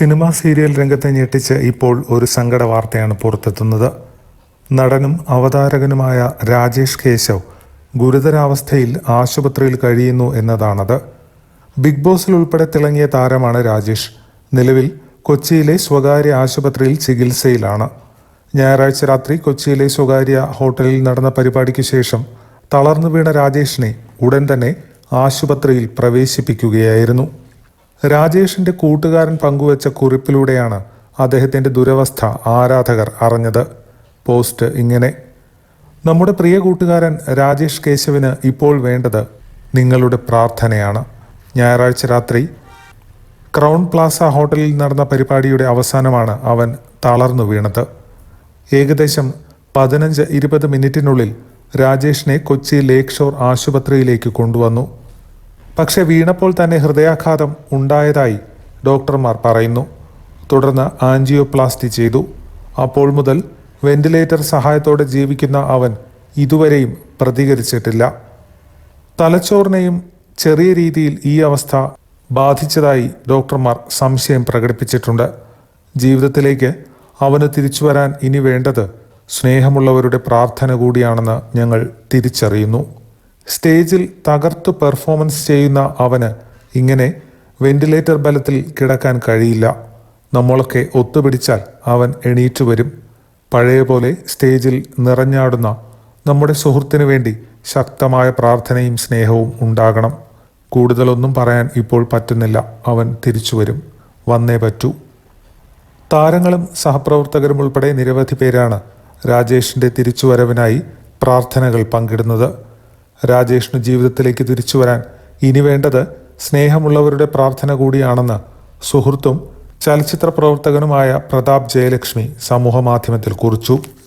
Cinema serial രംഗത്തെ ഞെട്ടിച്ച് ഇപ്പോൾ ഒരു സങ്കട വാർത്തയാണ് പുറത്തെത്തുന്നത്. നടനും അവതാരകനുമായ രാജേഷ് കേശവ് ഗുരുതരാവസ്ഥയിൽ ആശുപത്രിയിൽ കഴിയുന്നു എന്നതാണത്. ബിഗ് ബോസിൽ ഉൾപ്പെടെ തിളങ്ങിയ താരമാണ് രാജേഷ്. നിലവിൽ കൊച്ചിയിലെ സ്വകാര്യ ആശുപത്രിയിൽ ചികിത്സയിലാണ്. ഞായറാഴ്ച രാത്രി കൊച്ചിയിലെ സ്വകാര്യ ഹോട്ടലിൽ നടന്ന പരിപാടിക്ക് ശേഷം തളർന്നു വീണ രാജേഷിനെ ഉടൻ തന്നെ ആശുപത്രിയിൽ പ്രവേശിപ്പിക്കുകയായിരുന്നു. രാജേഷിന്റെ കൂട്ടുകാരൻ പങ്കുവച്ച കുറിപ്പിലൂടെയാണ് അദ്ദേഹത്തിന്റെ ദുരവസ്ഥ ആരാധകർ അറിഞ്ഞത്. പോസ്റ്റ് ഇങ്ങനെ. നമ്മുടെ പ്രിയ കൂട്ടുകാരൻ രാജേഷ് കേശവിന് ഇപ്പോൾ വേണ്ടത് നിങ്ങളുടെ പ്രാർത്ഥനയാണ്. ഞായറാഴ്ച രാത്രി ക്രൗൺ പ്ലാസ ഹോട്ടലിൽ നടന്ന പരിപാടിയുടെ അവസാനമാണ് അവൻ തളർന്നു വീണത്. ഏകദേശം പതിനഞ്ച് ഇരുപത് മിനിറ്റിനുള്ളിൽ രാജേഷിനെ കൊച്ചി ലേക്ക് ഷോർ ആശുപത്രിയിലേക്ക് കൊണ്ടുവന്നു. പക്ഷെ വീണപ്പോൾ തന്നെ ഹൃദയാഘാതം ഉണ്ടായതായി ഡോക്ടർമാർ പറയുന്നു. തുടർന്ന് ആൻജിയോപ്ലാസ്റ്റി ചെയ്തു. അപ്പോൾ മുതൽ വെന്റിലേറ്റർ സഹായത്തോടെ ജീവിക്കുന്ന അവൻ ഇതുവരെയും പ്രതികരിച്ചിട്ടില്ല. തലച്ചോറിനെയും ചെറിയ രീതിയിൽ ഈ അവസ്ഥ ബാധിച്ചതായി ഡോക്ടർമാർ സംശയം പ്രകടിപ്പിച്ചിട്ടുണ്ട്. ജീവിതത്തിലേക്ക് അവന് തിരിച്ചു വരാൻ ഇനി വേണ്ടത് സ്നേഹമുള്ളവരുടെ പ്രാർത്ഥന കൂടിയാണെന്ന് ഞങ്ങൾ തിരിച്ചറിയുന്നു. സ്റ്റേജിൽ തകർത്ത് പെർഫോമൻസ് ചെയ്യുന്ന അവന് ഇങ്ങനെ വെന്റിലേറ്റർ ബലത്തിൽ കിടക്കാൻ കഴിയില്ല. നമ്മളൊക്കെ ഒത്തുപിടിച്ചാൽ അവൻ എണീറ്റു വരും. പഴയ പോലെ സ്റ്റേജിൽ നിറഞ്ഞാടുന്ന നമ്മുടെ സുഹൃത്തിനു വേണ്ടി ശക്തമായ പ്രാർത്ഥനയും സ്നേഹവും ഉണ്ടാകണം. കൂടുതലൊന്നും പറയാൻ ഇപ്പോൾ പറ്റുന്നില്ല. അവൻ തിരിച്ചു വരും. വന്നേ പറ്റൂ. താരങ്ങളും സഹപ്രവർത്തകരും ഉൾപ്പെടെ നിരവധി പേരാണ് രാജേഷിന്റെ തിരിച്ചുവരവിനായി പ്രാർത്ഥനകൾ പങ്കിടുന്നത്. രാജേഷിന് ജീവിതത്തിലേക്ക് തിരിച്ചു വരാൻ ഇനി വേണ്ടത് സ്നേഹമുള്ളവരുടെ പ്രാർത്ഥന കൂടിയാണെന്ന് സുഹൃത്തും ചലച്ചിത്ര പ്രവർത്തകനുമായ പ്രതാപ് ജയലക്ഷ്മി സമൂഹമാധ്യമത്തിൽ കുറിച്ചു.